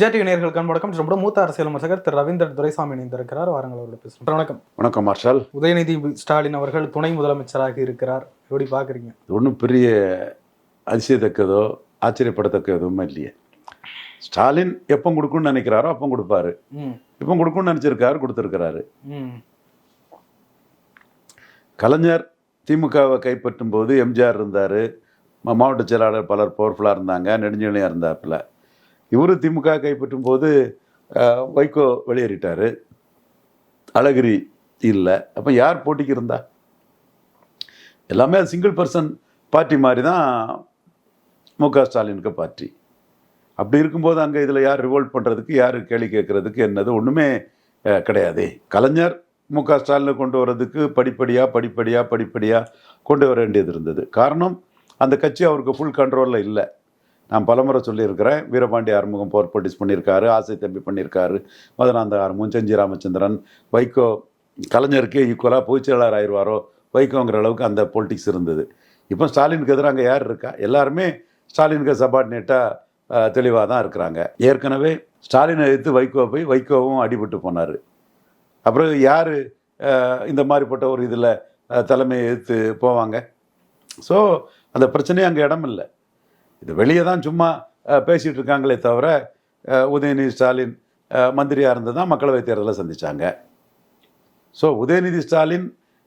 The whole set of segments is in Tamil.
ஜேடிவி நேர்களுக்கு வணக்கம். ரொம்ப மூத்த அரசியல் விமர்சகர் திரு ரவீந்திரன் துரைசாமி இணைந்திருக்கிறார். வாரங்கள் அவரோட பேசுகிறோம் வணக்கம். வணக்கம் மார்ஷல். உதயநிதி ஸ்டாலின் அவர்கள் துணை முதலமைச்சராக இருக்கிறார். எப்படி பார்க்குறீங்க? ஒன்றும் பெரிய அதிசயத்தக்கதோ ஆச்சரியப்படத்தக்க எதுவுமே இல்லையே. ஸ்டாலின் எப்போ கொடுக்குன்னு நினைக்கிறாரோ அப்போ கொடுப்பாரு. இப்போ கொடுக்குன்னு நினச்சிருக்காரு கொடுத்துருக்கிறாரு. கலைஞர் திமுகவை கைப்பற்றும் போது எம்ஜிஆர் இருந்தார். மாவட்ட செயலாளர் பலர் பவர்ஃபுல்லாக இருந்தாங்க நெடுஞ்செழியாக இருந்தாப்புல. இவரும் திமுக கைப்பற்றும் போது வைகோ வெளியேறிட்டார். அழகிரி இல்லை. அப்போ யார் போட்டிக்கு இருந்தா? எல்லாமே சிங்கிள் பர்சன் பார்ட்டி மாதிரி தான் மு க ஸ்டாலினுக்கு பார்ட்டி அப்படி இருக்கும்போது அங்கே இதில் யார் ரிவோல்ட் பண்ணுறதுக்கு யார் கேள்வி கேட்குறதுக்கு என்னது ஒன்றுமே கிடையாது கிடையாதே. கலைஞர் மு க ஸ்டாலினை கொண்டு வர்றதுக்கு படிப்படியாக படிப்படியாக படிப்படியாக கொண்டு வர வேண்டியது இருந்தது. காரணம் அந்த கட்சி அவருக்கு ஃபுல் கண்ட்ரோலில் இல்லை. நான் பலமுறை சொல்லியிருக்கிறேன். வீரபாண்டி ஆறுமுகம் போர் போட்டிஸ் பண்ணியிருக்காரு ஆசை தம்பி பண்ணியிருக்காரு மதுராந்த ஆறுமுகம் செஞ்சி ராமச்சந்திரன் வைகோ கலைஞருக்கு ஈக்குவலாக பொதுச்செயலாளர் ஆயிடுவாரோ வைகோங்கிற அளவுக்கு அந்த பொலிட்டிக்ஸ் இருந்தது. இப்போ ஸ்டாலினுக்கு எதிராக அங்கே யார் இருக்கா? எல்லாருமே ஸ்டாலினுக்கு சபார்டினேட்டாக தெளிவாக தான் இருக்கிறாங்க. ஏற்கனவே ஸ்டாலினை எதிர்த்து வைகோ போய் வைகோவும் அடிபட்டு போனார். அப்புறம் யார் இந்த மாதிரிப்பட்ட ஒரு இதில் தலைமையை எதிர்த்து போவாங்க? ஸோ அந்த பிரச்சனையே அங்கே இடம் இல்லை. இது வெளியே தான் சும்மா பேசிகிட்டு இருக்காங்களே தவிர உதயநிதி ஸ்டாலின் மந்திரியாக இருந்து தான் மக்களவைத் தேர்தலை சந்தித்தாங்க ஸோ உதயநிதி ஸ்டாலின்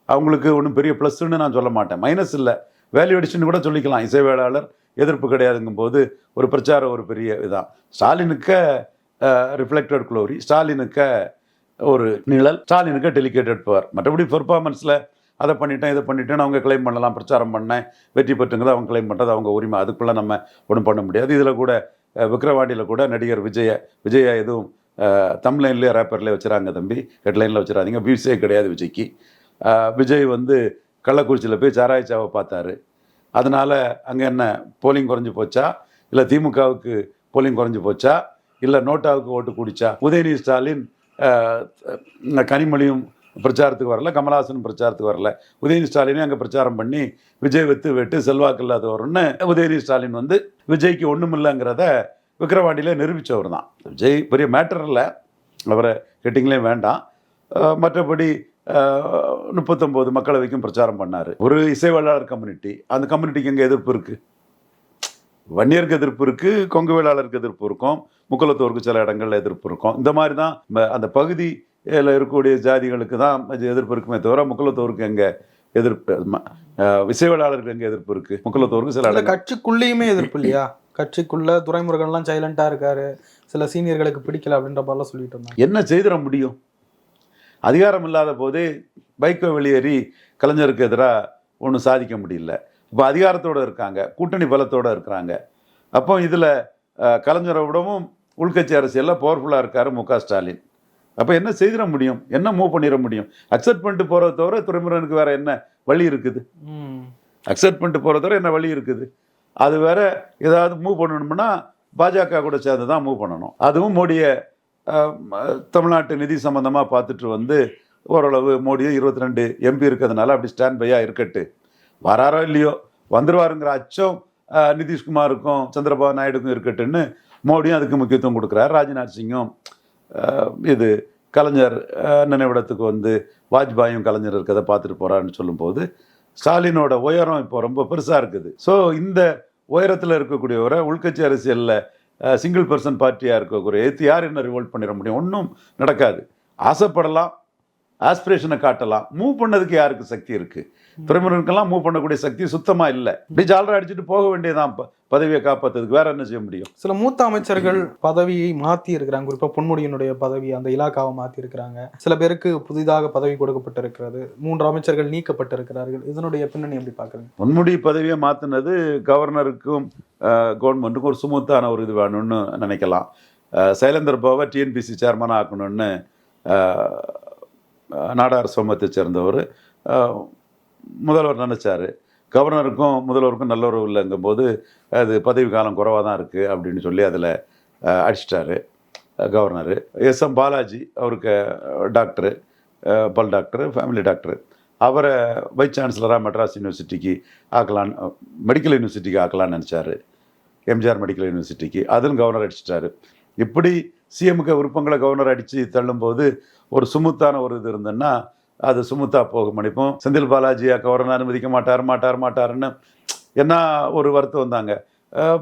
அவங்களுக்கு ஒன்றும் பெரிய ப்ளஸ்ன்னு நான் சொல்ல மாட்டேன். மைனஸ் இல்லை. வேல்யூ அடிஷன் கூட சொல்லிக்கலாம். இசைவேளாளர் எதிர்ப்பு கிடையாதுங்கும் போது ஒரு பிரச்சாரம் ஒரு பெரிய இதான் ஸ்டாலினுக்க ரிஃப்ளெக்டட் குளோரி ஸ்டாலினுக்க ஒரு நிழல். ஸ்டாலினுக்கு டெலிகேட்டட் பவர் மற்றபடி பெர்ஃபார்மன்ஸில் அதை பண்ணிட்டேன் இதை பண்ணிட்டேன் அவங்க கிளைம் பண்ணலாம் பிரச்சாரம் பண்ணேன் வெற்றி பெற்றுங்கிறது அவங்க கிளைம் பண்ணுறது அவங்க உரிமை. அதுக்குள்ளே நம்ம ஒன்றும் பண்ண முடியாது. இதில் கூட விக்ரவாண்டியில் கூட நடிகர் விஜய விஜயா எதுவும் தம்லைன்லேயே ரேப்பர்லேயே வச்சுறாங்க தம்பி. ஹெட்லைனில் வச்சுறாதீங்க. வியூஸே கிடையாது விஜய்க்கு. விஜய் வந்து கள்ளக்குறிச்சியில் போய் சாராய்ச்சாவை பார்த்தாரு. அதனால் அங்கே என்ன போலிங் குறைஞ்சி போச்சா? இல்லை திமுகவுக்கு போலிங் குறைஞ்சி போச்சா? இல்லை நோட்டாவுக்கு ஓட்டு குடிச்சா? உதயநிதி ஸ்டாலின் கனிமொழியும் பிரச்சாரத்துக்கு வரல கமலஹாசன் பிரச்சாரத்துக்கு வரல. உதயநிதி ஸ்டாலினே அங்கே பிரச்சாரம் பண்ணி விஜய் வெத்து வெட்டு செல்வாக்கு இல்லாதவர்னு உதயநிதி ஸ்டாலின் வந்து விஜய்க்கு ஒன்றும் இல்லைங்கிறத விக்கிரவாண்டியில நிரூபித்தவர் தான். விஜய் பெரிய மேட்டர் இல்லை. அவரை கெட்டிங்லேயும் வேண்டாம். மற்றபடி முப்பத்தொம்போது மக்களவைக்கும் பிரச்சாரம் பண்ணார். ஒரு இசைவாளர் கம்யூனிட்டி. அந்த கம்யூனிட்டிக்கு எங்கே எதிர்ப்பு இருக்குது வன்னியருக்கு எதிர்ப்பு இருக்குது கொங்கு வேளாளருக்கு எதிர்ப்பு இருக்கும் முக்குலத்தோருக்கு சில இடங்கள்ல எதிர்ப்பு இருக்கும். இந்த மாதிரி தான் அந்த பகுதி பகுதியில் இருக்கக்கூடிய ஜாதிகளுக்கு தான் எதிர்ப்பு இருக்குமே தவிர முக்குலத்தோருக்கு எங்க எதிர்ப்பு விசைவேளாளருக்கு எங்க எதிர்ப்பு இருக்கு? முக்குலத்தோருக்கு சில கட்சிக்குள்ளேயுமே எதிர்ப்பு இல்லையா? கட்சிக்குள்ள துரைமுருகன்லாம் சைலண்டா இருக்காரு. சில சீனியர்களுக்கு பிடிக்கல அப்படின்ற மாதிரிலாம் சொல்லிட்டு இருந்தாங்க. என்ன செய்திட முடியும்? அதிகாரம் இல்லாத போதே பைக்கை வெளியேறி கலைஞருக்கு எதிராக ஒன்றும் சாதிக்க முடியல. இப்போ அதிகாரத்தோடு இருக்காங்க கூட்டணி பலத்தோடு இருக்கிறாங்க அப்போ இதில் கலைஞரை விடவும் உள்கட்சி அரசியலில் பவர்ஃபுல்லாக இருக்காரு மு க ஸ்டாலின். அப்போ என்ன செய்திட முடியும்? என்ன மூவ் பண்ணிட முடியும்? அக்செப்ட் பண்ணிட்டு போகிறத தவிர துறைமுருகனுக்கு வேற என்ன வழி இருக்குது? அக்செப்ட் பண்ணிட்டு போகிறத தவிர என்ன வழி இருக்குது? அது வேற ஏதாவது மூவ் பண்ணணும்னா பாஜக கூட சேர்ந்து தான் மூவ் பண்ணணும். அதுவும் மோடியை தமிழ்நாட்டு நிதி சம்பந்தமாக பார்த்துட்டு வந்து ஓரளவு மோடியும் இருபத்தி ரெண்டு எம்பி இருக்கிறதுனால அப்படி ஸ்டாண்ட் பையாக இருக்கட்டு. வராரோ இல்லையோ? வந்துருவாருங்கிற அச்சம் நிதிஷ்குமாருக்கும் சந்திரபாபு நாயுடுக்கும் இருக்கட்டுன்னு மோடியும் அதுக்கு முக்கியத்துவம் கொடுக்குறாரு. ராஜ்நாத் சிங்கும் இது கலைஞர் நினைவிடத்துக்கு வந்து வாஜ்பாயும் கலைஞர் இருக்கிறத பார்த்துட்டு போகிறான்னு சொல்லும்போது ஸ்டாலினோட உயரம் இப்போ ரொம்ப பெருசாக இருக்குது. ஸோ இந்த உயரத்தில் இருக்கக்கூடியவரை உள்கட்சி அரசியலில் சிங்கிள் பர்சன் பார்ட்டியாக இருக்கக்கூடிய ஏற்று யார் என்ன ரிவோல்ட் பண்ணிட முடியும்? ஒன்றும் நடக்காது. ஆசைப்படலாம் ஆஸ்பிரேஷனை காட்டலாம். மூவ் பண்ணதுக்கு யாருக்கு சக்தி இருக்கு? துறைமுருகனுக்கெல்லாம் மூவ் பண்ணக்கூடிய சக்தி சுத்தமாக இல்லை. இப்படி ஜாலரா அடிச்சுட்டு போக வேண்டியதான் பதவியை காப்பாற்றுறதுக்கு வேற என்ன செய்ய முடியும்? சில மூத்த அமைச்சர்கள் பதவியை மாத்தி இருக்கிறாங்க. குறிப்பா பொன்முடியினுடைய பதவி அந்த இலாக்காவை மாத்தி இருக்கிறாங்க. சில பேருக்கு புதிதாக பதவி கொடுக்கப்பட்டிருக்கிறது. மூன்று அமைச்சர்கள் நீக்கப்பட்டிருக்கிறார்கள். இதனுடைய பின்னணி எப்படி பாக்குறீங்க பொன்முடி பதவியை மாற்றினது கவர்னருக்கும் கவர்மெண்ட்டுக்கும் ஒரு சுமூத்தான ஒரு இது வேணும்னு நினைக்கலாம். சைலேந்தர் பாவை டிஎன்பிசி சேர்மனாக ஆக்கணும்னு நாடார் சமூகத்தை சேர்ந்தவர். முதல்வர் நினச்சார். கவர்னருக்கும் முதல்வருக்கும் நல்ல உறவு இல்லைங்கும்போது அது பதவி காலம் குறைவாக தான் இருக்குது அப்படின்னு சொல்லி அதில் அடிச்சிட்டாரு கவர்னரு. எஸ் எம் பாலாஜி அவருக்கு டாக்டரு பல் டாக்டர் ஃபேமிலி டாக்டர். அவரை வைஸ் சான்சலராக மெட்ராஸ் யூனிவர்சிட்டிக்கு ஆக்கலான்னு மெடிக்கல் யூனிவர்சிட்டிக்கு ஆக்கலான்னு நினச்சார். எம்ஜிஆர் மெடிக்கல் யூனிவர்சிட்டிக்கு. அதுவும் கவர்னர் அடிச்சிட்டாரு. இப்படி சிஎம்க்கு விருப்பங்களை கவர்னர் அடித்து தள்ளும்போது ஒரு சுமுத்தான ஒரு இது இருந்ததுன்னா அது சுமுத்தா போகும் மன்னிப்போம் செந்தில் பாலாஜியா கவர்னர் அனுமதிக்க மாட்டார் மாட்டார் மாட்டாருன்னு என்ன ஒரு வருத்தம் வந்தாங்க.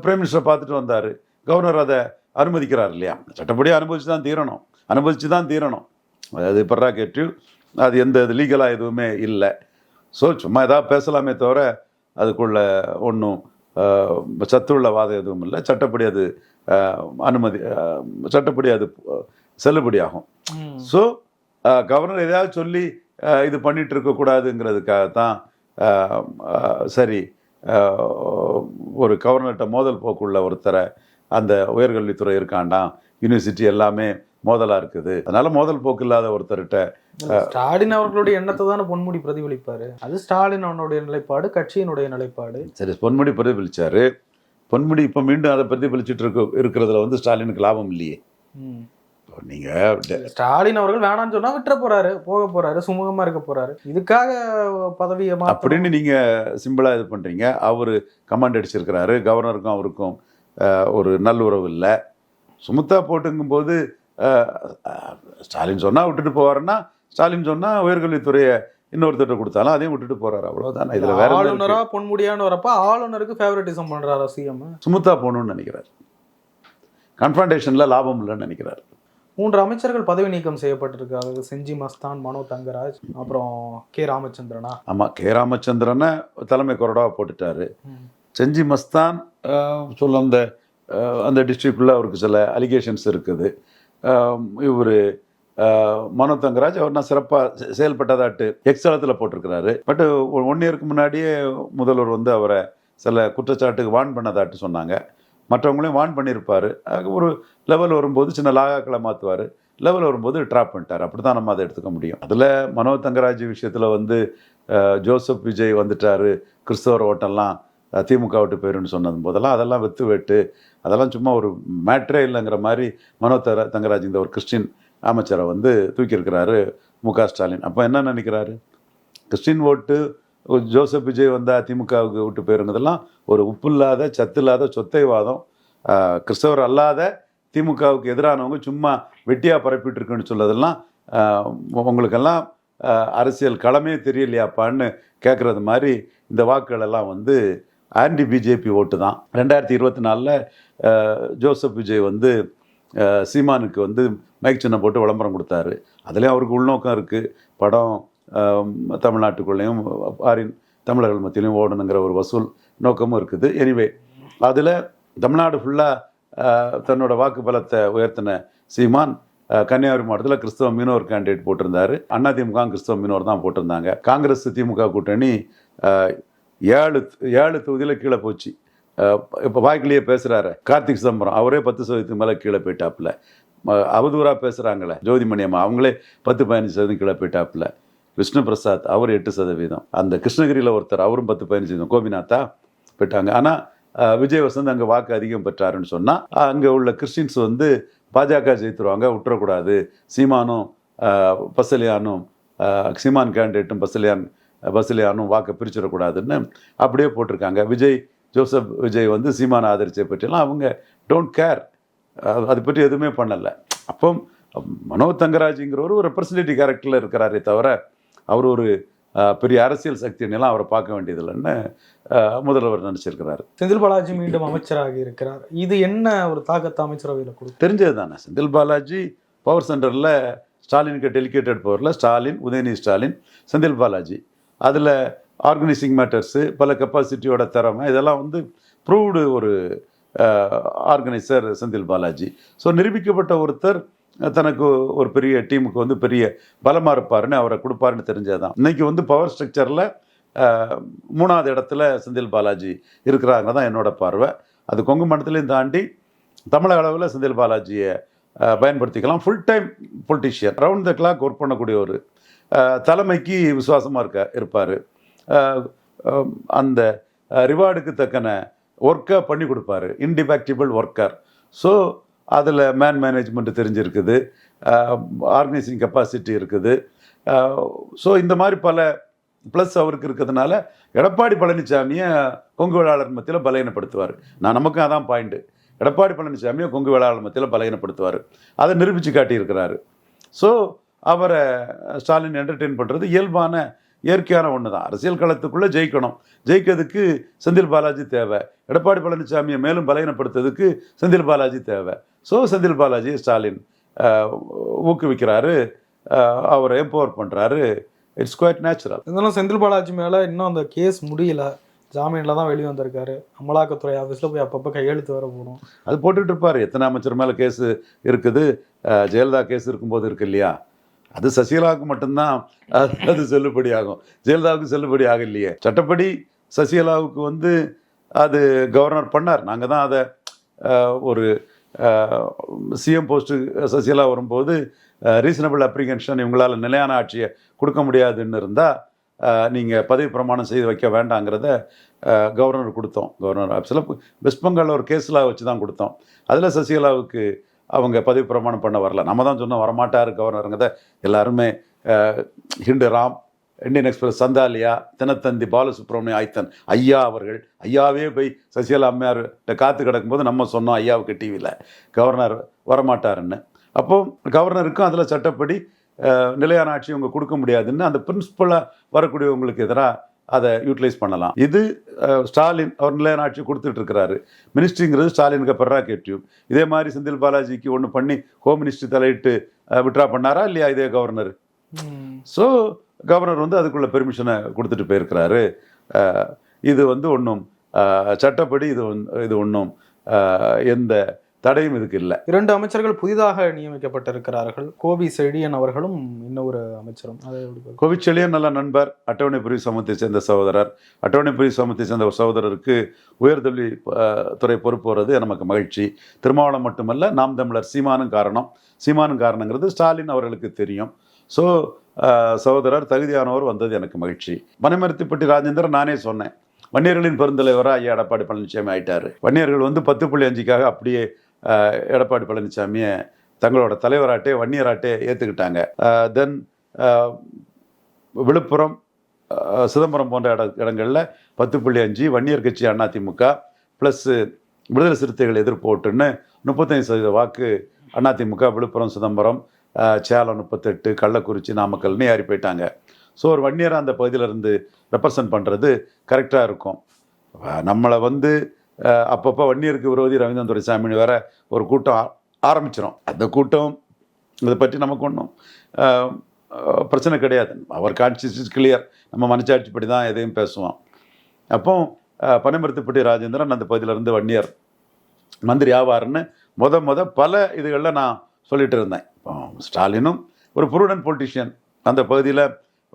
பிரைம் மினிஸ்டர் பார்த்துட்டு வந்தார். கவர்னர் அதை அனுமதிக்கிறார் இல்லையா? சட்டப்படி அனுபவிச்சு தான் தீரணும். அனுபவிச்சு தான் தீரணும். அது பர்ராகேட்டிவ் அது எந்த லீகலாக எதுவுமே இல்லை. ஸோ சும்மா ஏதாவது பேசலாமே தவிர அதுக்குள்ள ஒன்றும் சத்துள்ள வாதம் எதுவும் இல்லை. சட்டப்படி அது அனுமதி சட்டப்படி அது செல்லுபடியாகும். ஸோ கவர்னர் எதையாவது சொல்லி இது பண்ணிட்டு இருக்கக்கூடாதுங்கிறதுக்காக தான் சரி ஒரு கவர்னர்கிட்ட மோதல் போக்குள்ள ஒருத்தரை அந்த உயர்கல்வித்துறை இருக்காண்டாம். யூனிவர்சிட்டி எல்லாமே மோதலாக இருக்குது. அதனால மோதல் போக்கு இல்லாத ஒருத்தர்கிட்ட ஸ்டாலின் அவர்களுடைய எண்ணத்தை தானே பொன்முடி பிரதிபலிப்பாரு? அது ஸ்டாலின் அவனுடைய நிலைப்பாடு கட்சியினுடைய நிலைப்பாடு. சரி பொன்முடி பிரதிபலிச்சாரு. பொன்முடி இப்போ மீண்டும் அதை பிரதிபலிச்சுட்டு இருக்க இருக்கிறதுல வந்து ஸ்டாலினுக்கு லாபம் இல்லையே. நீங்கள் ஸ்டாலின் அவர்கள் வேணாம்னு சொன்னா விட்டுற போறாரு போக போறாரு சுமூகமா இருக்க போறாரு. இதுக்காக பதவியை. அப்படின்னு நீங்கள் சிம்பிளாக இது பண்ணுறீங்க அவர் கமாண்ட் அடிச்சிருக்கிறாரு கவர்னருக்கும் அவருக்கும் ஒரு நல்லுறவு இல்லை. சுமுத்தா போட்டுங்கும்போது அஹ், அஹ், ஸ்டாலின் சொன்னால் விட்டுட்டு போவாருன்னா ஸ்டாலின் சொன்னால் உயர்கல்வித்துறையை இன்னொருத்தர்கிட்ட கொடுத்தாலும் அதையும் விட்டுட்டு போறாரு. அவ்வளவுதான். இதில் வேற? ஆளுநரா பொன்முடியான்னு வரப்ப ஆளுநருக்கு ஃபேவரட்டிசம் பண்றாரா சிஎம் சுமுத்தா போகணும்னு நினைக்கிறார். கன்ஃபரண்டேஷனில் லாபம் இல்லைன்னு நினைக்கிறார். மூன்று அமைச்சர்கள் பதவி நீக்கம் செய்யப்பட்டிருக்காங்க. செஞ்சி மஸ்தான் மனோ தங்கராஜ் அப்புறம் கே ராமச்சந்திரனா? ஆமாம் கே ராமச்சந்திரனை தலைமை கொறடாவை போட்டுட்டாரு. செஞ்சி மஸ்தான் சொல்ல அந்த அந்த டிஸ்ட்ரிக்டில் அவருக்கு சில அலிகேஷன்ஸ் இருக்குது. இவர் மனோ தங்கராஜ் அவர் நான் சிறப்பாக செயல்பட்டதாட்டு எக்ஸலத்தில் போட்டிருக்கிறாரு. பட் ஒன் இயருக்கு முன்னாடியே முதல்வர் வந்து அவரை சில குற்றச்சாட்டுக்கு வான் பண்ணதாட்டு சொன்னாங்க. மற்றவங்களையும் வான் பண்ணியிருப்பார். ஒரு லெவல் வரும்போது சின்ன லாகாக்களை மாற்றுவார் லெவல் வரும்போது ட்ராப் பண்ணிட்டார். அப்படி தான் நம்ம அதை எடுத்துக்க முடியும். அதில் மனோ தங்கராஜ் விஷயத்தில் வந்து ஜோசப் விஜய் வந்துட்டார். கிறிஸ்தவர் ஓட்டெல்லாம் திமுக விட்டு போயிருன்னு சொன்னது போதெல்லாம் அதெல்லாம் வெத்து வெட்டு அதெல்லாம் சும்மா ஒரு மேட்ரே இல்லைங்கிற மாதிரி மனோ தங்கராஜ் இந்த ஒரு கிறிஸ்டின் அமைச்சரை வந்து தூக்கியிருக்கிறாரு மு க ஸ்டாலின். அப்போ என்ன நினைக்கிறாரு? கிறிஸ்டின் ஓட்டு ஜோசப் விஜய் வந்தால் திமுகவுக்கு விட்டு போயிருந்ததெல்லாம் ஒரு உப்பு இல்லாத சத்து இல்லாத சொத்தைவாதம் கிறிஸ்தவர் அல்லாத திமுகவுக்கு எதிரானவங்க சும்மா வெட்டியாக பரப்பிட்டுருக்குன்னு சொல்லதெல்லாம் உங்களுக்கெல்லாம் அரசியல் களமே தெரியலையாப்பான்னு கேட்குறது மாதிரி இந்த வாக்குகளெல்லாம் வந்து ஆன்டி பிஜேபி ஓட்டு தான். ரெண்டாயிரத்தி இருபத்தி நாலில் ஜோசப் விஜய் வந்து சீமானுக்கு வந்து மைக் சின்னம் போட்டு விளம்பரம் கொடுத்தாரு. அதுலேயும் அவருக்கு உள்நோக்கம் இருக்குது படம் தமிழ்நாட்டுக்குள்ளேயும் ஃபாரின் தமிழர்கள் மத்தியிலையும் ஓடணுங்கிற ஒரு வசூல் நோக்கமும் இருக்குது. எனிவே அதில் தமிழ்நாடு ஃபுல்லாக தன்னோட வாக்கு பலத்தை உயர்த்தின சீமான் கன்னியாகுமரி மாவட்டத்தில் கிறிஸ்தவ மீனவர் கேண்டிடேட் போட்டிருந்தாரு. அண்ணா திமுக கிறிஸ்தவ மீனவர் தான் போட்டிருந்தாங்க. காங்கிரஸ் திமுக கூட்டணி ஏழு ஏழு தொகுதியில் கீழே போச்சு. இப்போ வாய்க்கிலேயே பேசுகிறாரு கார்த்திக் சிதம்பரம் அவரே பத்து சதவீதத்துக்கு மேலே கீழே போயிட்டாப்புல. ம- அவதூறாக பேசுகிறாங்களே ஜோதிமணி அம்மா அவங்களே பத்து பதினஞ்சு சதவீதம் கீழே போயிட்டாப்புல. விஷ்ணு பிரசாத் அவர் எட்டு சதவீதம். அந்த கிருஷ்ணகிரியில் ஒருத்தர் அவரும் பத்து பதினஞ்சு சதவீதம். கோபிநாத்தா போயிட்டாங்க. ஆனால் விஜய் வசந்த் அங்கே வாக்கு அதிகம் பெற்றாருன்னு சொன்னால் அங்கே உள்ள கிறிஸ்டின்ஸ் வந்து பாஜக ஜெயித்துருவாங்க விட்டுறக்கூடாது. சீமானும் பசலியானும் சீமான் கேண்டிடேட்டும் பசலியான் பசலியானும் வாக்கை பிரிச்சிடக்கூடாதுன்னு அப்படியே போட்டிருக்காங்க. விஜய் ஜோசப் விஜய் வந்து சீமானை ஆதரிச்சை பற்றியெல்லாம் அவங்க டோன்ட் கேர் அதை பற்றி எதுவுமே பண்ணலை. அப்போ மனோ தங்கராஜுங்கிறவர் ஒரு ரெப்ரசன்டேட்டிவ் கேரக்டரில் இருக்கிறாரே தவிர அவர் ஒரு பெரிய அரசியல் சக்தின்னெல்லாம் அவரை பார்க்க வேண்டியதில்லைன்னு முதல்வர் நினச்சிருக்கிறாரு. செந்தில் பாலாஜி மீண்டும் அமைச்சராகி இருக்கிறார். இது என்ன ஒரு தாக்கத்தை அமைச்சரவையில கொடுக்கும் தெரிஞ்சது தானே செந்தில் பாலாஜி பவர் சென்டரில் ஸ்டாலினுக்கு டெலிகேட்டட் பவரில் ஸ்டாலின் உதயநிதி ஸ்டாலின் செந்தில் பாலாஜி. அதில் ஆர்கனைசிங் மேட்டர்ஸு பல கெப்பாசிட்டியோட திறமை இதெல்லாம் வந்து ப்ரூவ்டு ஒரு ஆர்கனைசர் செந்தில் பாலாஜி. ஸோ நிரூபிக்கப்பட்ட ஒருத்தர் தனக்கு ஒரு பெரிய டீமுக்கு வந்து பெரிய பலமாக இருப்பாருன்னு அவரை கொடுப்பாருன்னு தெரிஞ்சது தான் இன்னைக்கு வந்து பவர் ஸ்ட்ரக்சரில் மூணாவது இடத்துல செந்தில் பாலாஜி இருக்கிறாங்க தான் என்னோட பார்வை. அது கொங்கு மண்டலத்தையும் தாண்டி தமிழக அளவில் செந்தில் பாலாஜியை பயன்படுத்திக்கலாம். Full time politician round the clock work பண்ணக்கூடிய ஒரு தலைமைக்கு விசுவாசமாக இருக்க இருப்பார். அந்த ரிவார்டுக்கு தக்கன ஒர்க்கை பண்ணி கொடுப்பாரு. இன்டிபேக்டிபிள் ஒர்க்கர் ஸோ அதில் மேன் மேனேஜ்மெண்ட் தெரிஞ்சிருக்குது. ஆர்கனைசிங் கெப்பாசிட்டி இருக்குது. ஸோ இந்த மாதிரி பல ப்ளஸ் அவருக்கு இருக்கிறதுனால எடப்பாடி பழனிசாமியை கொங்கு வேளாளர் மத்தியில் பலகீனப்படுத்துவார். நான் நமக்கும் அதான் பாயிண்ட்டு எடப்பாடி பழனிசாமியை கொங்கு வேளாளர் மத்தியில் பலகீனப்படுத்துவார். அதை நிரூபித்து காட்டியிருக்கிறாரு. ஸோ அவரை ஸ்டாலின் என்டர்டெயின் பண்ணுறது இயல்பான இயற்கையான ஒன்று தான் அரசியல் களத்துக்குள்ளே ஜெயிக்கணும். ஜெயிக்கிறதுக்கு செந்தில் பாலாஜி தேவை. எடப்பாடி பழனிசாமியை மேலும் பலகீனப்படுத்துறதுக்கு செந்தில் பாலாஜி தேவை. ஸோ செந்தில் பாலாஜி ஸ்டாலின் ஊக்குவிக்கிறாரு. அவரை எம்பவர் பண்ணுறாரு இட்ஸ் குவைட் நேச்சுரல் இருந்தாலும் செந்தில் பாலாஜி மேல இன்னும் அந்த கேஸ் முடியல. ஜாமீன்ல தான் வெளியே வந்திருக்காரு. அமலாக்கத்துறை ஆஃபீஸில் போய் அப்பப்போ கையெழுத்து வர போகணும் அது போட்டுட்டு இருப்பாரு. எத்தனை அமைச்சர் மேலே கேஸ் இருக்குது? ஜெயலலிதா கேஸ் இருக்கும்போது இருக்கு இல்லையா? அது சசிகலாவுக்கு மட்டும்தான் அது அது செல்லுபடி ஆகும் ஜெயலலிதாவுக்கு செல்லுபடி ஆக இல்லையே சட்டப்படி சசிகலாவுக்கு வந்து அது கவர்னர் பண்ணார். நாங்கள் தான் அதை ஒரு சிஎம் போஸ்ட்டு சசிகலா வரும்போது ரீசனபிள் அப்ரிகன்ஷன் இவங்களால் நிலையான ஆட்சியை கொடுக்க முடியாதுன்னு இருந்தால் நீங்கள் பதவி பிரமாணம் செய்து வைக்க வேண்டாங்கிறத கவர்னர் கொடுத்தோம். கவர்னர் ஆஃபீஸில் வெஸ்ட் பெங்காலில் ஒரு கேஸில் வச்சு தான் கொடுத்தோம். அதில் சசிகலாவுக்கு அவங்க பதவி பிரமாணம் பண்ண வரல. நம்ம தான் சொன்னோம் வரமாட்டார் கவர்னருங்கிறத எல்லாருமே ஹிண்டு ராம் இந்தியன் எக்ஸ்பிரஸ் சந்தாலியா தினத்தந்தி பாலசுப்ரமணியம் ஆய்த்தன் ஐயா அவர்கள் ஐயாவே போய் சசிகலா அம்மையார் காத்து கிடக்கும்போது நம்ம சொன்னோம் ஐயாவுக்கு டிவியில் கவர்னர் வரமாட்டாருன்னு. அப்போ கவர்னருக்கும் அதில் சட்டப்படி நிலையான ஆட்சி அவங்க கொடுக்க முடியாதுன்னு அந்த பிரின்ஸ்பலாக வரக்கூடியவங்களுக்கு எதிராக அதை யூட்டிலைஸ் பண்ணலாம். இது ஸ்டாலின் அவர் நிலையான ஆட்சி கொடுத்துட்டு இருக்கிறாரு. மினிஸ்ட்ரிங்கிறது ஸ்டாலினுக்கு பெர்ராகேட்டிவ் இதே மாதிரி செந்தில் பாலாஜிக்கு ஒன்று பண்ணி ஹோம் மினிஸ்ட்ரி தலையிட்டு விட்ரா பண்ணாரா இல்லையா இதே கவர்னர். ஸோ கவர்னர் வந்து அதுக்குள்ள பெர்மிஷனை கொடுத்துட்டு போயிருக்கிறாரு. இது வந்து ஒன்றும் சட்டப்படி இது இது ஒன்றும் எந்த தடையும் இதுக்கு இல்லை. இரண்டு அமைச்சர்கள் புதிதாக நியமிக்கப்பட்டிருக்கிறார்கள். கோபி செழியன் அவர்களும் இன்னொரு அமைச்சரும். பார்க்க- கோவிச்செழியன் நல்ல நண்பர் அட்டவணைப்புரி சமூகத்தை சேர்ந்த சகோதரர். அட்டவணைப்புரி சமூகத்தை சேர்ந்த ஒரு சகோதரருக்கு உயர்கல்வி அஹ், துறை பொறுப்பு வர்றது நமக்கு மகிழ்ச்சி. திருமாவளம் மட்டுமல்ல நாம் தமிழர் சீமானும் காரணம். சீமானும் காரணங்கிறது ஸ்டாலின் அவர்களுக்கு தெரியும். ஸோ சகோதரர் தகுதியானவர் வந்தது எனக்கு மகிழ்ச்சி. மணிமருத்திப்பட்டி ராஜேந்திரன் நானே சொன்னேன். வன்னியர்களின் பெருந்தலைவராக ஐயா எடப்பாடி பழனிசாமி ஆயிட்டாரு. வன்னியர்கள் வந்து பத்து புள்ளி அஞ்சுக்காக அப்படியே எடப்பாடி பழனிசாமியை தங்களோட தலைவராட்டே வன்னியராட்டே ஏற்றுக்கிட்டாங்க தென் விழுப்புரம் சிதம்பரம் போன்ற இட இடங்களில் பத்து புள்ளி அஞ்சு வன்னியர் கட்சி அதிமுக ப்ளஸ்ஸு விடுதலை சிறுத்தைகள் எதிர்ப்பு ஓட்டுன்னு முப்பத்தஞ்சு சதவீத வாக்கு அதிமுக விழுப்புரம் சிதம்பரம் சேலம் முப்பத்தெட்டு கள்ளக்குறிச்சி நாமக்கல்னு ஏறி போயிட்டாங்க. ஸோ ஒரு வன்னியரை அந்த பகுதியிலேருந்து ரெப்ரசன்ட் பண்ணுறது கரெக்டாக இருக்கும். நம்மளை வந்து அப்பப்போ வன்னியருக்கு விரோதி ரவீந்திரன் துரைசாமின்னு வேற ஒரு கூட்டம் ஆரம்பிச்சிடும் அந்த கூட்டம் இதை பற்றி நமக்கு ஒன்றும் பிரச்சனை கிடையாது. அவர் கான்சியஸ் கிளியர் நம்ம மனச்சாட்சிப்படி தான் எதையும் பேசுவோம் அப்போ அஹ், பனைமரத்துப்பட்டி ராஜேந்திரன் அந்த பகுதியிலேருந்து வன்னியர் மந்திரி ஆவார்னு முத முத பல இதுகளில் நான் சொல்லிட்டு இருந்தேன். இப்போ ஸ்டாலினும் ஒரு புருடன் பொலிட்டிஷியன் அந்த பகுதியில்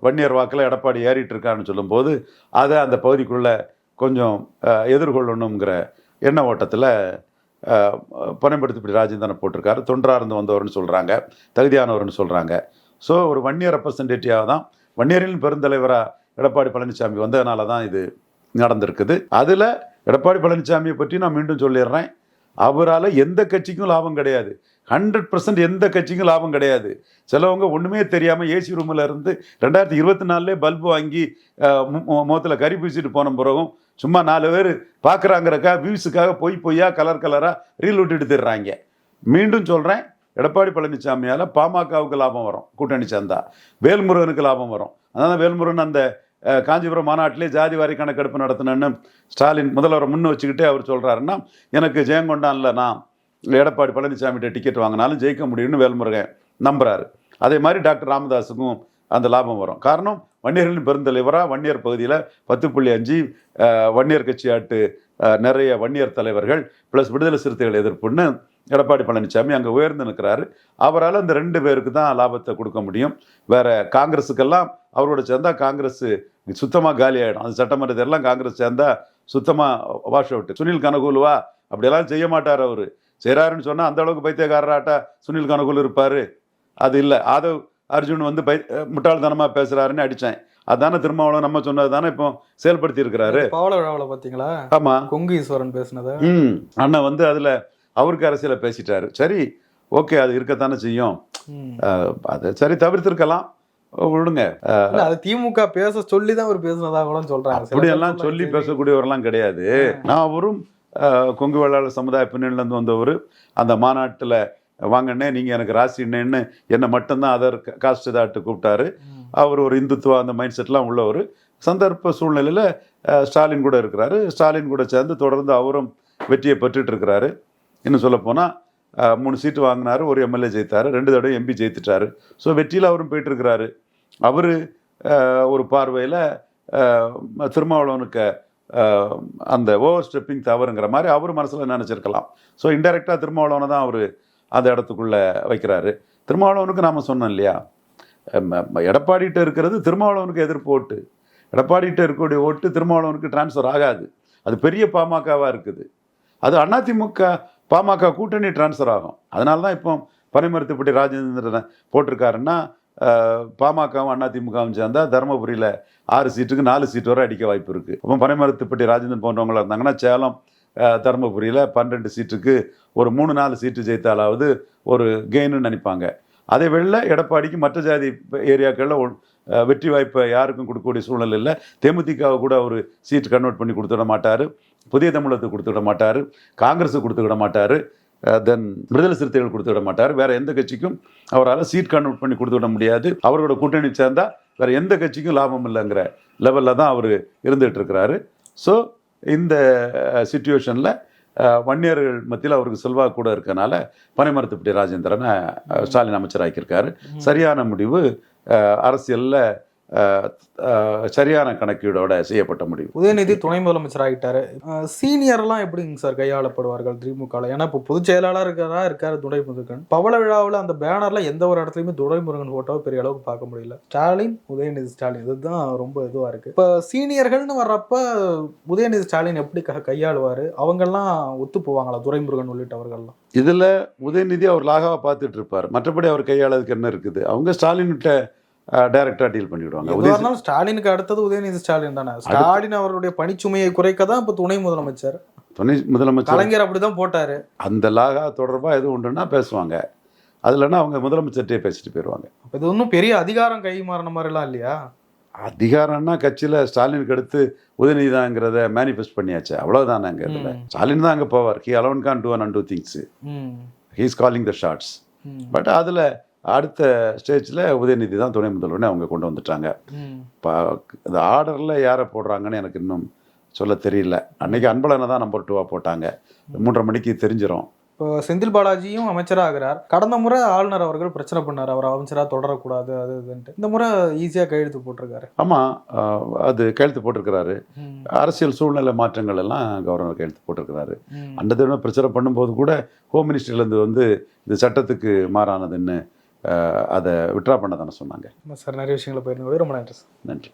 வன்னியர் வாக்கில் எடப்பாடி ஏறிட்டு இருக்காருன்னு சொல்லும்போது அதை அந்த பகுதிக்குள்ளே கொஞ்சம் எதிர்கொள்ளணுங்கிற எண்ண ஓட்டத்தில் பனைப்படுத்திப்படி ராஜேந்திரனை போட்டிருக்காரு. தொன்றார்ந்து வந்தவர்னு சொல்கிறாங்க தகுதியானவர்னு சொல்கிறாங்க ஸோ ஒரு வன்னியர் ரெப்ரசன்டேட்டிவாக தான் வன்னியரின் பெருந்தலைவராக எடப்பாடி பழனிசாமி வந்ததுனால தான் இது நடந்திருக்குது. அதில் எடப்பாடி பழனிசாமியை பற்றி நான் மீண்டும் சொல்லிடுறேன். அவரால் எந்த கட்சிக்கும் லாபம் கிடையாது. ஹண்ட்ரட் பர்சன்ட் எந்த கட்சிக்கும் லாபம் கிடையாது. சிலவங்க ஒன்றுமே தெரியாமல் ஏசி ரூமில் இருந்து ரெண்டாயிரத்தி இருபத்தி நாலுலே பல்பு வாங்கி முகத்தில் கறி பூசிட்டு போன பிறகும் சும்மா நாலு பேர் பார்க்குறாங்கிறக்கா வியூஸுக்காக பொய் பொய்யா கலர் கலராக ரீல் விட்டுட்டு திடுறாங்க மீண்டும் சொல்கிறேன் எடப்பாடி பழனிசாமியால் பாமகவுக்கு லாபம் வரும் கூட்டணி சேர்ந்தா. வேல்முருகனுக்கு லாபம் வரும். அதனால் வேல்முருகன் அந்த காஞ்சிபுரம் மாநாட்டிலே ஜாதி வாரி கணக்கெடுப்பு நடத்தினேன்னு ஸ்டாலின் முதல்வரை முன்ன வச்சுக்கிட்டே அவர் சொல்கிறாருன்னா எனக்கு ஜெயங்கொண்டான்ல நான் எடப்பாடி பழனிசாமிகிட்ட டிக்கெட் வாங்கினாலும் ஜெயிக்க முடியும்னு வேல்முருகன் நம்புறாரு. அதே மாதிரி டாக்டர் ராமதாஸுக்கும் அந்த லாபம் வரும். காரணம் வன்னியர்களின் பெருந்தலைவராக வன்னியர் பகுதியில் பத்து புள்ளி அஞ்சு வன்னியர் கட்சி ஆட்டு நிறைய வன்னியர் தலைவர்கள் ப்ளஸ் விடுதலை சிறுத்தைகள் எதிர்ப்புன்னு எடப்பாடி பழனிசாமி அங்கே உயர்ந்து நிற்கிறாரு அவரால் அந்த ரெண்டு பேருக்கு தான் லாபத்தை கொடுக்க முடியும். வேற காங்கிரஸுக்கெல்லாம் அவரோட சேர்ந்தா காங்கிரஸ் சுத்தமாக காலி ஆகிடும் அந்த சட்டமன்ற தேர்தலாம் காங்கிரஸ் சேர்ந்தால் சுத்தமாக வாஷ் அவுட் சுனில் கனகூலுவா? அப்படியெல்லாம் செய்ய மாட்டார் அவர். செய்கிறாருன்னு சொன்னால் அந்த அளவுக்கு பைத்தியக்காரராட்டா சுனில் கனகூல் இருப்பார். அது இல்லை. ஆதவ் அர்ஜுன் வந்து பை முட்டாள்தனமாக பேசுகிறாருன்னு அடித்தேன் அதானே திருமாவளவன் நம்ம சொன்னது தானே இப்போ செயல்படுத்தி இருக்கிறாரு பாவல விழாவில் பார்த்தீங்களா? ஆமாம் கொங்கு ஈஸ்வரன் பேசினதை. ம். அண்ணன் வந்து அதில் அவருக்கு அரசியலை பேசிட்டாரு. சரி ஓகே அது இருக்கத்தானே செய்யும். அது சரி தவிர்த்திருக்கலாம். விடுங்க. அது திமுக பேச சொல்லி தான் அவர் பேசுனதா கூட சொல்றாங்க. அப்படியெல்லாம் சொல்லி. பேசக்கூடியவரெல்லாம் கிடையாது. நான் அவரும் கொங்கு வேளாளர் சமுதாய பின்னணியிலேருந்து வந்தவர். அந்த மாநாட்டில் வாங்கண்ணே நீங்கள் எனக்கு ராசிண்ணேன்னு என்னை மட்டும்தான் அதர் காஸ்ட் தாட்டு கூப்பிட்டாரு. அவர் ஒரு இந்துத்துவா அந்த மைண்ட் செட்லாம் உள்ளவர் சந்தர்ப்ப சூழ்நிலையில் ஸ்டாலின் கூட இருக்கிறாரு. ஸ்டாலின் கூட சேர்ந்து தொடர்ந்து அவரும் வெற்றியை பெற்றுட்டு இருக்கிறாரு. இன்னும் சொல்லப்போனால் மூணு சீட்டு வாங்கினாரு ஒரு எம்எல்ஏ ஜெயித்தாரு ரெண்டு தடவை எம்பி ஜெயித்துட்டாரு. ஸோ வெற்றியில் அவரும் போயிட்டு இருக்கிறாரு. அவர் ஒரு பார்வையில் திருமாவளவனுக்கு அந்த ஓவர் ஸ்டெப்பிங் தவறுங்கிற மாதிரி அவர் மனசில் நினச்சிருக்கலாம். ஸோ இன்டெரக்டாக திருமாவளவனை தான் அவர் அந்த இடத்துக்குள்ளே வைக்கிறாரு. திருமாவளவனுக்கு நாம் சொன்னோம் இல்லையா? ம- எடப்பாடிகிட்ட இருக்கிறது திருமாவளவனுக்கு எதிர்ப்பு ஓட்டு. எடப்பாடிகிட்ட இருக்கக்கூடிய ஓட்டு திருமாவளவனுக்கு டிரான்ஸ்ஃபர் ஆகாது. அது பெரிய பாமகவாக இருக்குது. அது அதிமுக பாமக கூட்டணி டிரான்ஸ்ஃபர் ஆகும். அதனால தான் இப்போ பனைமரத்துப்பட்டி ராஜேந்திரன் போட்டிருக்காருன்னா பாமகவும் அதிமுகவும் சேர்ந்தா தருமபுரியில் ஆறு சீட்டுக்கு நாலு சீட்டு வரை அடிக்க வாய்ப்பு இருக்குது அப்போ பனைமரத்துப்பட்டி ராஜேந்திரன் போன்றவங்களாக இருந்தாங்கன்னா சேலம் தருமபுரியில் பன்னெண்டு சீட்டுக்கு ஒரு மூணு நாலு சீட்டு ஜெயித்தாலாவது ஒரு கெயின்னு நினைப்பாங்க. அதே வெளில எடப்பாடிக்கு மற்ற ஜாதி ஏரியாக்களில் வெற்றி வாய்ப்பை யாருக்கும் கொடுக்கக்கூடிய சூழ்நிலை இல்லை. தேமுதிகாவை கூட ஒரு சீட் கன்வெர்ட் பண்ணி கொடுத்துட மாட்டார். புதிய தமிழகத்துக்கு கொடுத்துவிட மாட்டார். காங்கிரஸுக்கு கொடுத்துவிட மாட்டார். தென் விடுதலை சிறுத்தைகள் கொடுத்துட மாட்டார். வேற எந்த கட்சிக்கும் அவரால் சீட் கன்வெர்ட் பண்ணி கொடுத்துவிட முடியாது. அவரோட கூட்டணி சேர்ந்தா வேற எந்த கட்சிக்கும் லாபம் இல்லைங்கிற லெவலில் தான் அவர் இருந்துகிட்டு இருக்கிறாரு. ஸோ இந்த சுச்சுவேஷனில் வன்னியர்கள் மத்தியில் அவருக்கு செல்வாக்கு கூட இருக்கனால பனைமரத்துப்பட்டி ராஜேந்திரனை ஸ்டாலின் அமைச்சராக்கியிருக்காரு. சரியான முடிவு அரசியலில் சரியான கணக்கீடோட செய்யப்பட்ட முடிவு. உதயநிதி துணை முதலமைச்சர் ஆகிட்டாரு சீனியர்லாம் எப்படிங்க சார் கையாளப்படுவார்கள் திமுக ஏன்னா இப்போ பொதுச் செயலாளர் இருக்கிறதா இருக்காரு துரைமுருகன் பவள விழாவில் அந்த பேனர்ல எந்த ஒரு இடத்துலையுமே துரைமுருகன் போட்டோவை பெரிய அளவுக்கு பார்க்க முடியல. ஸ்டாலின் உதயநிதி ஸ்டாலின். இதுதான் ரொம்ப இதுவா இருக்கு. இப்போ சீனியர்கள்னு வர்றப்ப உதயநிதி ஸ்டாலின் எப்படி கையாளுவாரு? அவங்கெல்லாம் ஒத்து போவாங்களா? துரைமுருகன் உள்ளிட்டவர்கள்லாம். இதில் உதயநிதி அவர் லாகாவை பார்த்துட்டு இருப்பார். மற்றபடி அவர் கையாளதுக்கு என்ன இருக்குது? அவங்க ஸ்டாலின்கிட்ட டைரக்டாக டீல் பண்ணிவிடுவாங்க ஸ்டாலினுக்கு அடுத்தது உதயநிதி ஸ்டாலின் தானே. ஸ்டாலின் அவருடைய பணிச்சுமையை குறைக்க தான் இப்போ துணை முதலமைச்சர். துணை முதலமைச்சர் கலைஞர் அப்படிதான் போட்டாரு. அந்த லாகா தொடர்பாக எதுவும் உண்டுன்னா பேசுவாங்க. அது இல்லைன்னா அவங்க முதலமைச்சர்கிட்டே பேசிட்டு போயிடுவாங்க இது ஒன்றும் பெரிய அதிகாரம் கை மாறின மாதிரிலாம் இல்லையா? அதிகாரம்னா கட்சியில் ஸ்டாலினுக்கு அடுத்து உதயநிதி தாங்கிறத மேனிஃபெஸ்ட் பண்ணியாச்சு. அவ்வளோதானே அங்கே இதில். ஸ்டாலின் தான் அங்கே போவார். He alone can do and do things he's calling the shots but அதில் அடுத்த ஸ்டேஜில் உதயநிதி தான் துணை முதல்வர்னு அவங்க கொண்டு வந்துட்டாங்க. இப்போ இந்த ஆர்டரில் யாரை போடுறாங்கன்னு எனக்கு இன்னும் சொல்ல தெரியல. அன்னைக்கு அன்பழகனை தான் நம்பர் டூவாக போட்டாங்க. மூன்றரை மணிக்கு தெரிஞ்சிரும். இப்போ செந்தில் பாலாஜியும் அமைச்சராக ஆகிறார். கடந்த முறை ஆளுநர் அவர்கள் பிரச்சனை பண்ணார். அவர் அமைச்சராக தொடரக்கூடாது அது இதுன்ட்டு. இந்த முறை ஈஸியாக கையெழுத்து போட்டிருக்காரு. ஆமாம் அது கையெழுத்து போட்டிருக்கிறாரு. அரசியல் சூழ்நிலை மாற்றங்கள் எல்லாம் கவர்னர் கையெழுத்து போட்டிருக்கிறாரு. அந்த தடவை பிரச்சனை பண்ணும்போது கூட ஹோம் மினிஸ்ட்ரியிலேருந்து வந்து இது சட்டத்துக்கு மாறானதுன்னு அதை விட்ரா பண்ண தானே சொன்னாங்க. சார். நிறைய விஷயங்களை போயிருந்தோம் ரொம்ப நன்றி சார். நன்றி.